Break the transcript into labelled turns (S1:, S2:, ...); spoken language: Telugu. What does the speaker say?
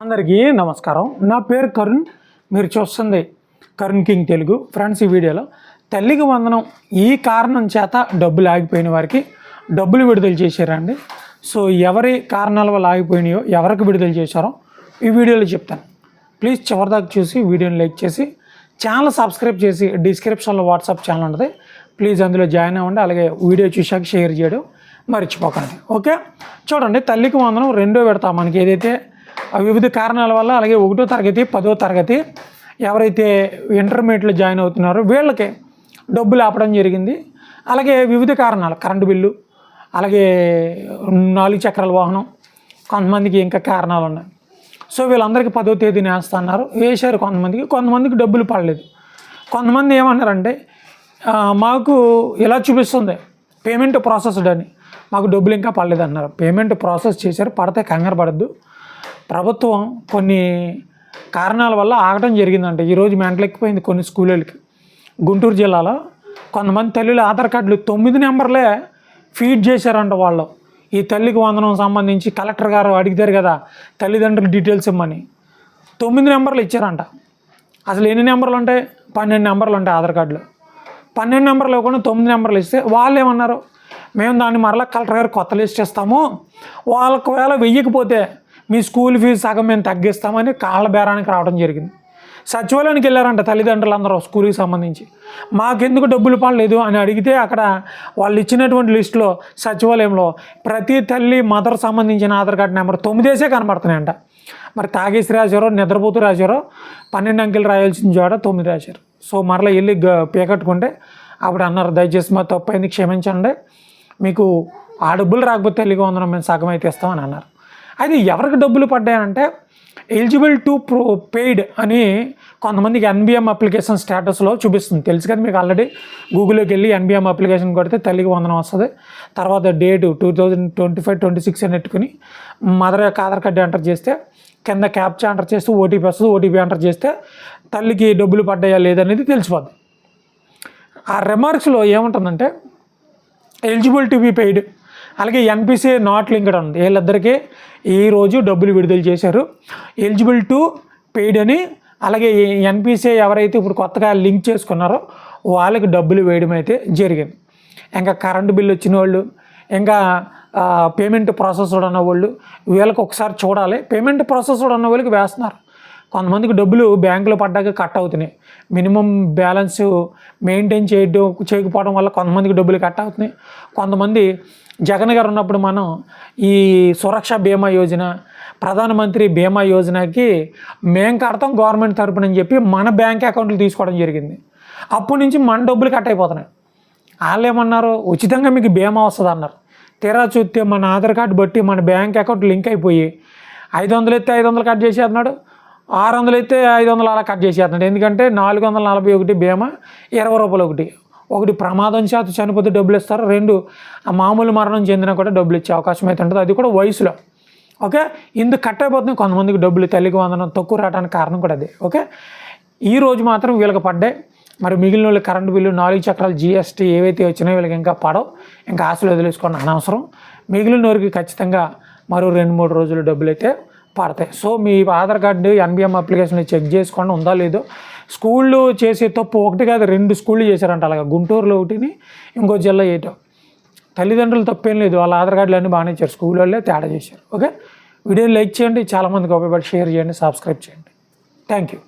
S1: అందరికీ నమస్కారం. నా పేరు కరుణ్. మీరు చూస్తుంది కరుణ్ కింగ్ తెలుగు. ఫ్రెండ్స్ ఈ వీడియోలో తల్లికి వందనం ఈ కారణం చేత డబ్బులు ఆగిపోయిన వారికి డబ్బులు విడుదల చేశారండి. సో ఎవరి కారణాల వల్ల ఆగిపోయినాయో ఎవరికి విడుదల చేశారో ఈ వీడియోలో చెప్తాను. ప్లీజ్ చివరిదాకా చూసి వీడియోని లైక్ చేసి ఛానల్ సబ్స్క్రైబ్ చేసి డిస్క్రిప్షన్లో వాట్సాప్ ఛానల్ ఉంటుంది ప్లీజ్ అందులో జాయిన్ అవ్వండి. అలాగే వీడియో చూశాక షేర్ చేయడం మర్చిపోకండి. ఓకే? చూడండి తల్లికి వందనం రెండో పెడతా మనకి ఏదైతే వివిధ కారణాల వల్ల అలాగే ఒకటో తరగతి పదో తరగతి ఎవరైతే ఇంటర్మీడియట్లో జాయిన్ అవుతున్నారో వీళ్ళకి డబ్బులు ఆపడం జరిగింది. అలాగే వివిధ కారణాలు కరెంటు బిల్లు అలాగే నాలుగు చక్రాల వాహనం కొంతమందికి ఇంకా కారణాలు ఉన్నాయి. సో వీళ్ళందరికీ పదో తేదీని వేస్తున్నారు వేశారు కొంతమందికి కొంతమందికి డబ్బులు పడలేదు. కొంతమంది ఏమన్నారంటే మాకు ఇలా చూపిస్తుంది పేమెంట్ ప్రాసెస్డ్ అని. మాకు డబ్బులు ఇంకా పడలేదు అన్నారు పేమెంట్ ప్రాసెస్ చేశారు పడితే కంగారు పడద్దు. ప్రభుత్వం కొన్ని కారణాల వల్ల ఆగటం జరిగిందంట. ఈరోజు మెంటలెక్కిపోయింది కొన్ని స్కూళ్ళకి. గుంటూరు జిల్లాలో కొంతమంది తల్లులు ఆధార్ కార్డులు తొమ్మిది నెంబర్లే ఫీడ్ చేశారంట వాళ్ళు. ఈ తల్లికి వందనం సంబంధించి కలెక్టర్ గారు అడిగితారు కదా తల్లిదండ్రుల డీటెయిల్స్ ఇమ్మని. తొమ్మిది నెంబర్లు ఇచ్చారంట. అసలు ఎన్ని నెంబర్లు ఉంటాయి పన్నెండు నెంబర్లు ఉంటాయి ఆధార్ కార్డులో. పన్నెండు నెంబర్లు ఇవ్వకుండా తొమ్మిది నెంబర్లు ఇస్తే వాళ్ళు ఏమన్నారు? మేము దాన్ని మరలా కలెక్టర్ గారు కొత్త లిస్ట్ ఇస్తాము. వాళ్ళకు వేళ వెయ్యకపోతే మీ స్కూల్ ఫీజు సగం మేము తగ్గిస్తామని కాళ్ళ బేరానికి రావడం జరిగింది. సచివాలయానికి వెళ్ళారంట తల్లిదండ్రులు అందరూ స్కూల్కి సంబంధించి. మాకెందుకు డబ్బులు పడలేదు? అని అడిగితే అక్కడ వాళ్ళు ఇచ్చినటువంటి లిస్టులో సచివాలయంలో ప్రతి తల్లి మదర్ సంబంధించిన ఆధార్ కార్డు నెంబర్ తొమ్మిదేసే కనబడుతున్నాయంట. మరి తాగేసి రాశారో నిద్రపోతూ రాశారో పన్నెండు అంకెలు రాయాల్సిన చోట తొమ్మిది రాశారు. సో మరలా వెళ్ళి గ- పీకట్టుకుంటే అప్పుడు అన్నారు దయచేసి మా తప్పు అయింది క్షమించండి. మీకు ఆ డబ్బులు రాకపోతే తల్లిగా వందనం మేము సగం అయితే ఇస్తామని అన్నారు. అది ఎవరికి డబ్బులు పడ్డాయంటే ఎలిజిబుల్ టు ప్రో పెయిడ్ అని కొంతమందికి ఎన్బిఎం అప్లికేషన్ స్టేటస్లో చూపిస్తుంది. తెలుసు కదా మీకు ఆల్రెడీ గూగుల్లోకి వెళ్ళి ఎన్బిఎం అప్లికేషన్ కొడితే తల్లికి వందనం వస్తుంది. తర్వాత date two thousand twenty five twenty six అని పెట్టుకుని మదర్ యొక్క ఆధార్ కార్డు ఎంటర్ చేస్తే కింద క్యాప్చా ఎంటర్ చేస్తే ఓటీపీ వస్తుంది ఓటీపీ ఎంటర్ చేస్తే తల్లికి డబ్బులు పడ్డాయా లేదనేది తెలిసిపోద్ది. ఆ రిమార్క్స్లో ఏముంటుందంటే ఎలిజిబుల్ టు బి పెయిడ్ అలాగే ఎన్పిసి నాట్ లింక్డ్ ఉంది. వీళ్ళిద్దరికీ ఈరోజు డబ్బులు విడుదల చేశారు. ఎలిజిబుల్ టు పెయిడ్ అని అలాగే ఎన్పిసి ఎవరైతే ఇప్పుడు కొత్తగా లింక్ చేసుకున్నారో వాళ్ళకి డబ్బులు వేయడం అయితే జరిగింది. ఇంకా కరెంటు బిల్లు వచ్చిన వాళ్ళు ఇంకా పేమెంట్ ప్రాసెస్డ్ ఉన్న వాళ్ళు వీళ్ళకి ఒకసారి చూడాలి. పేమెంట్ ప్రాసెస్డ్ ఉన్న వాళ్ళకి వేస్తున్నారు. కొంతమందికి డబ్బులు బ్యాంకులో పడ్డాక కట్ అవుతున్నాయి. మినిమం బ్యాలెన్స్ మెయింటైన్ చేయడం చేయకపోవడం వల్ల కొంతమందికి డబ్బులు కట్ అవుతున్నాయి. కొంతమంది జగన్ గారు ఉన్నప్పుడు మనం ఈ సురక్ష బీమా యోజన ప్రధానమంత్రి బీమా యోజనకి మేం కడతాం గవర్నమెంట్ తరపున అని చెప్పి మన బ్యాంక్ అకౌంట్లు తీసుకోవడం జరిగింది. అప్పటి నుంచి మన డబ్బులు కట్ అయిపోతున్నాయి. వాళ్ళు ఏమన్నారు? ఉచితంగా మీకు బీమా వస్తుంది అన్నారు. తీరా చూస్తే మన ఆధార్ కార్డు బట్టి మన బ్యాంక్ అకౌంట్ లింక్ అయిపోయి ఐదు వందలు ఎత్తే ఐదు వందలు కట్ చేసేస్తున్నాడు. ఆరు వందలు అయితే ఐదు వందలు అలా కట్ చేసేస్తున్నాడు. ఎందుకంటే నాలుగు వందల నలభై ఒకటి బీమా ఇరవై రూపాయలు ఒకటి. ఒకటి ప్రమాదం చేత చనిపోతే డబ్బులు ఇస్తారు? రెండు ఆ మామూలు మరణం చెందినా కూడా డబ్బులు ఇచ్చే అవకాశం అయితే ఉంటుంది. అది కూడా వయసులో. ఓకే? ఇందుకు కట్ అయిపోతుంది కొంతమందికి డబ్బులు తల్లికి వందనం తక్కువ రావడానికి కారణం కూడా అదే. ఓకే? ఈ రోజు మాత్రం వీళ్ళకి పడ్డాయి. మరి మిగిలిన వాళ్ళు కరెంటు బిల్లు నాలుగు చక్రాలు జిఎస్టీ ఏవైతే వచ్చినాయో వీళ్ళకి ఇంకా పడవు. ఇంకా ఆశలు వదిలేసుకోండి అనవసరం. మిగిలిన వారికి ఖచ్చితంగా మరో రెండు మూడు రోజులు డబ్బులు అయితే పడతాయి. సో మీ Aadhaar card NBM application check చేసుకోండి ఉందా లేదో స్కూళ్ళు చేసే తప్పు ఒకటి కాదు రెండు స్కూళ్ళు చేశారంట అలాగా. గుంటూరులో ఒకటిని ఇంకో జిల్లా వేయటం తల్లిదండ్రులు తప్పేం లేదు వాళ్ళ ఆధార్ కార్డులు అన్నీ బాగానే ఇచ్చారు స్కూల్ వాళ్ళే తేడా చేశారు. ఓకే? వీడియోని లైక్ చేయండి చాలామందికి ఉపయోగపడి షేర్ చేయండి సబ్స్క్రైబ్ చేయండి. Thank you.